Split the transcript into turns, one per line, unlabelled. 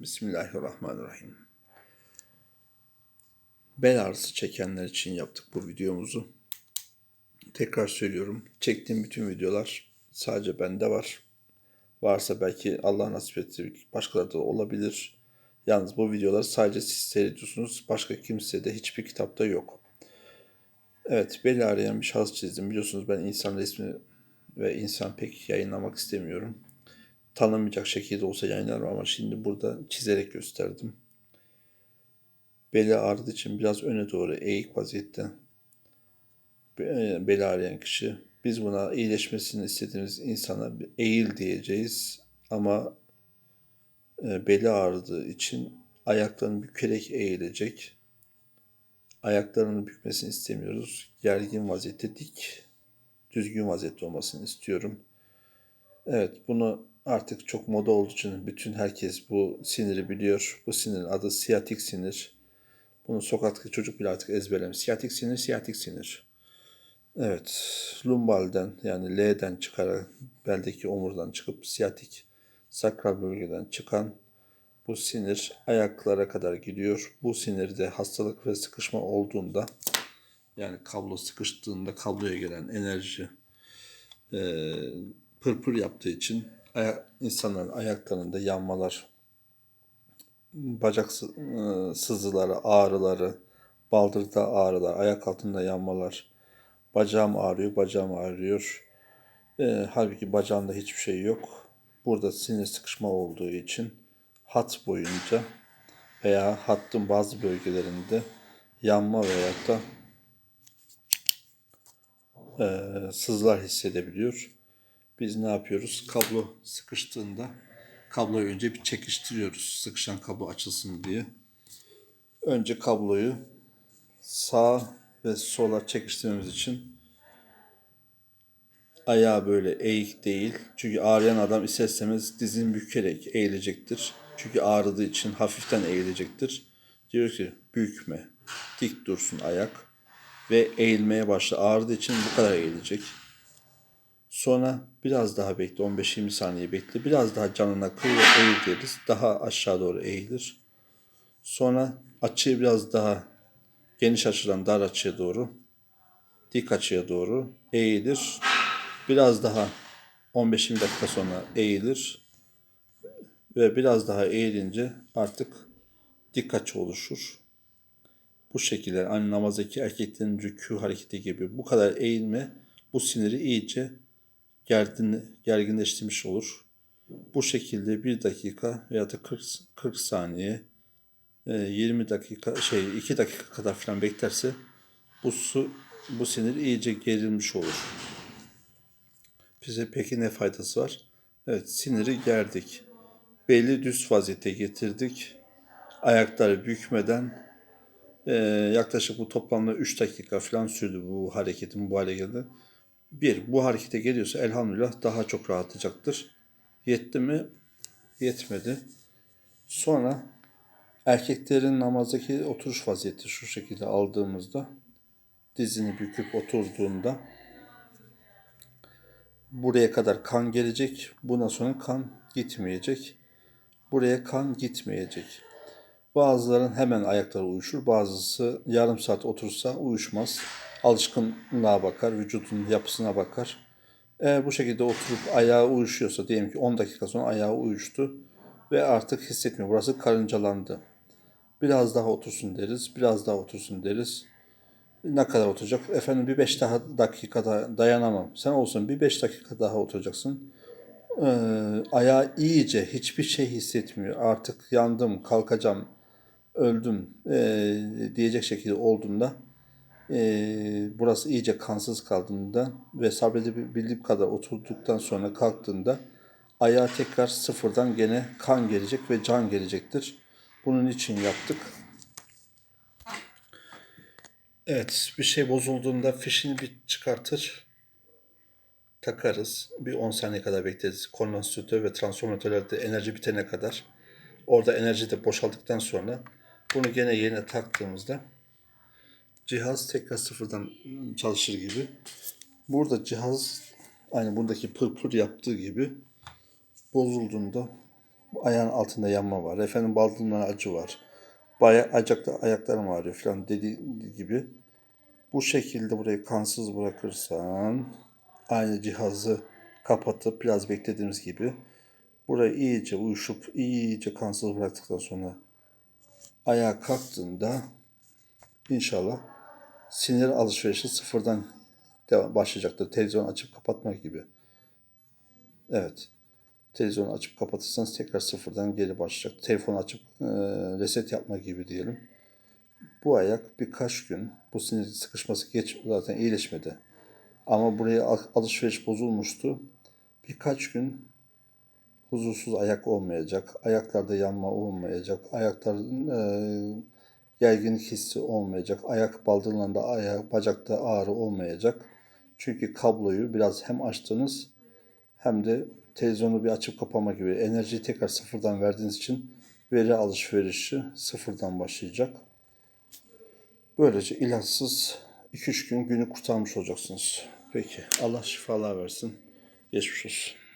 Bismillahirrahmanirrahim. Bel ağrısı çekenler için yaptık bu videomuzu. Tekrar söylüyorum. Çektiğim bütün videolar sadece bende var. Varsa belki Allah nasip etti başkaları da olabilir. Yalnız bu videolar sadece siz seyrediyorsunuz. Başka kimse de hiçbir kitapta yok. Evet, beli ağrıyan bir şahıs çizdim. Biliyorsunuz ben insan resmi ve insan pek yayınlamak istemiyorum tanınmayacak şekilde olsa yayınlarım ama şimdi burada çizerek gösterdim. Beli ağrıdığı için biraz öne doğru eğik vaziyette beli ağrıyan kişi. Biz buna iyileşmesini istediğimiz insana eğil diyeceğiz ama e, beli ağrıdığı için ayaklarını bükerek eğilecek. Ayaklarını bükmesini istemiyoruz. Gergin vaziyette dik, düzgün vaziyette olmasını istiyorum. Evet bunu artık çok moda olduğu için bütün herkes bu siniri biliyor. Bu sinirin adı siyatik sinir. Bunu sokaktaki çocuk bile artık ezberlemiş. Siyatik sinir, siyatik sinir. Evet, lumbalden yani L'den çıkarak beldeki omurdan çıkıp siyatik sakral bölgeden çıkan bu sinir ayaklara kadar gidiyor. Bu sinirde hastalık ve sıkışma olduğunda yani kablo sıkıştığında kabloya gelen enerji e, pırpır yaptığı için ayak, insanların ayaklarında yanmalar, bacak ıı, sızıları, ağrıları, baldırda ağrılar, ayak altında yanmalar, bacağım ağrıyor, bacağım ağrıyor. E, halbuki bacağında hiçbir şey yok. Burada sinir sıkışma olduğu için hat boyunca veya hattın bazı bölgelerinde yanma veya da e, sızlar hissedebiliyor biz ne yapıyoruz? Kablo sıkıştığında kabloyu önce bir çekiştiriyoruz. Sıkışan kablo açılsın diye. Önce kabloyu sağ ve sola çekiştirmemiz için ayağı böyle eğik değil. Çünkü ağrıyan adam isterseniz dizini bükerek eğilecektir. Çünkü ağrıdığı için hafiften eğilecektir. Diyor ki bükme, dik dursun ayak ve eğilmeye başla. Ağrıdığı için bu kadar eğilecek. Sonra biraz daha bekle 15-20 saniye bekle. Biraz daha canına kıy ve eğil deriz. Daha aşağı doğru eğilir. Sonra açıyı biraz daha geniş açıdan dar açıya doğru dik açıya doğru eğilir. Biraz daha 15-20 dakika sonra eğilir. Ve biraz daha eğilince artık dik açı oluşur. Bu şekilde hani namazdaki erkeklerin rükû hareketi gibi bu kadar eğilme bu siniri iyice gergin, gerginleştirmiş olur. Bu şekilde 1 dakika veya da 40, 40 saniye 20 e, dakika şey 2 dakika kadar falan beklerse bu su bu sinir iyice gerilmiş olur. Bize peki ne faydası var? Evet siniri gerdik. Belli düz vaziyete getirdik. Ayakları bükmeden e, yaklaşık bu toplamda 3 dakika falan sürdü bu hareketin bu hale geldi bir, bu harekete geliyorsa elhamdülillah daha çok rahatlayacaktır. Yetti mi? Yetmedi. Sonra erkeklerin namazdaki oturuş vaziyeti şu şekilde aldığımızda dizini büküp oturduğunda buraya kadar kan gelecek. Buna sonra kan gitmeyecek. Buraya kan gitmeyecek. Bazıların hemen ayakları uyuşur. Bazısı yarım saat otursa uyuşmaz alışkınlığa bakar, vücudun yapısına bakar. Eğer bu şekilde oturup ayağı uyuşuyorsa diyelim ki 10 dakika sonra ayağı uyuştu ve artık hissetmiyor. Burası karıncalandı. Biraz daha otursun deriz, biraz daha otursun deriz. Ne kadar oturacak? Efendim bir 5 daha dakikada dayanamam. Sen olsun bir 5 dakika daha oturacaksın. Ee, ayağı iyice hiçbir şey hissetmiyor. Artık yandım, kalkacağım, öldüm ee, diyecek şekilde olduğunda e, burası iyice kansız kaldığında ve sabredebildiğim kadar oturduktan sonra kalktığında ayağa tekrar sıfırdan gene kan gelecek ve can gelecektir. Bunun için yaptık. Evet, bir şey bozulduğunda fişini bir çıkartır, takarız. Bir 10 saniye kadar bekleriz. Kondansatör ve transformatörlerde enerji bitene kadar. Orada enerji de boşaldıktan sonra bunu gene yerine taktığımızda cihaz tekrar sıfırdan çalışır gibi. Burada cihaz aynı buradaki pırpır yaptığı gibi bozulduğunda ayağın altında yanma var. Efendim baldırımdan acı var. Baya, acakta, ayaklarım ağrıyor falan dediği gibi. Bu şekilde burayı kansız bırakırsan aynı cihazı kapatıp biraz beklediğimiz gibi burayı iyice uyuşup iyice kansız bıraktıktan sonra ayağa kalktığında inşallah sinir alışverişi sıfırdan devam başlayacaktır. Televizyon açıp kapatmak gibi. Evet. Televizyonu açıp kapatırsanız tekrar sıfırdan geri başlayacak. Telefonu açıp e, reset yapma gibi diyelim. Bu ayak birkaç gün bu sinir sıkışması geç zaten iyileşmedi. Ama buraya al- alışveriş bozulmuştu. Birkaç gün huzursuz ayak olmayacak. Ayaklarda yanma olmayacak. Ayakların e, gerginlik hissi olmayacak. Ayak baldırlarında, ayak, bacakta ağrı olmayacak. Çünkü kabloyu biraz hem açtınız hem de televizyonu bir açıp kapama gibi enerjiyi tekrar sıfırdan verdiğiniz için veri alışverişi sıfırdan başlayacak. Böylece ilaçsız 2-3 gün günü kurtarmış olacaksınız. Peki Allah şifalar versin. Geçmiş olsun.